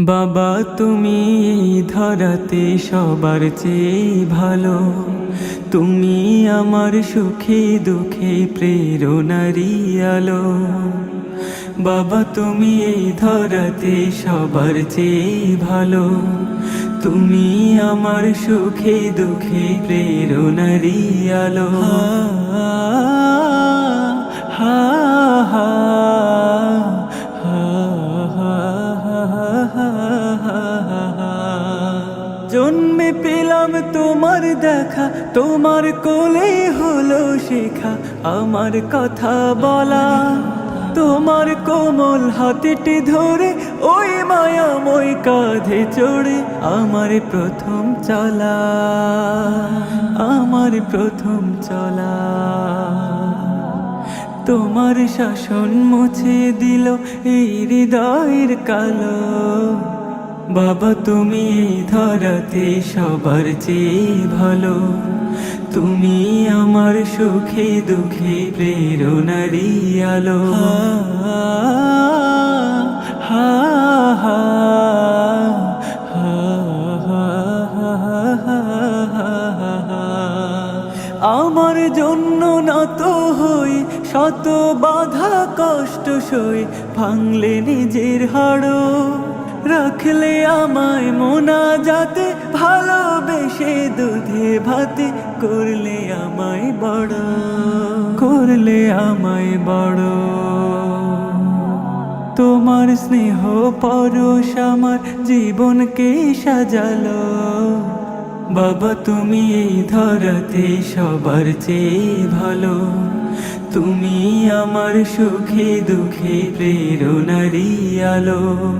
বাবা, তুমি ধরাতে সবার চেয়ে ভালো। তুমি আমার সুখে দুঃখে প্রেরণারি আলো। বাবা, তুমি এই ধরাতে সবার চেয়ে ভালো। তুমি আমার সুখে দুঃখে প্রেরণারি আলো। পেলাম তোমার দেখা, তোমার কোলে হলো শেখা। আমার কথা বলা, তোমার কোমল হাতেটি ধরে ওই মায়াময় কাঁধে চড়ে আমার প্রথম চলা, আমার প্রথম চলা। তোমার শাসন মুছে দিল এই হৃদয়ের কালো বাবা তুমি ধরাতে সবার চেয়ে ভালো তুমি আমার সুখে দুঃখে প্রেরণারি আলো হা হা আমার জন্য নত হই শত বাধা কষ্ট সই ভাঙলে নিজের হাড়ো রাখলে আমায় মোনা যাতে ভালোবেসে দুধে ভাতে, করলে আমায় বড়, করলে আমায় বড়। তোমার স্নেহ পরশ আমার জীবনকে সাজালো। বাবা, তুমি এই ধরাতে সবার চেয়ে ভালো। তুমি আমার সুখে দুঃখে প্রেরণারি আলো।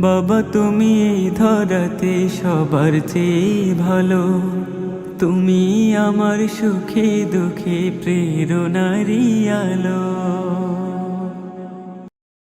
বাবা তুমি এই ধরাতে সবার চেয়ে ভালো। তুমি আমার সুখে দুঃখে প্রেরণারি আলো।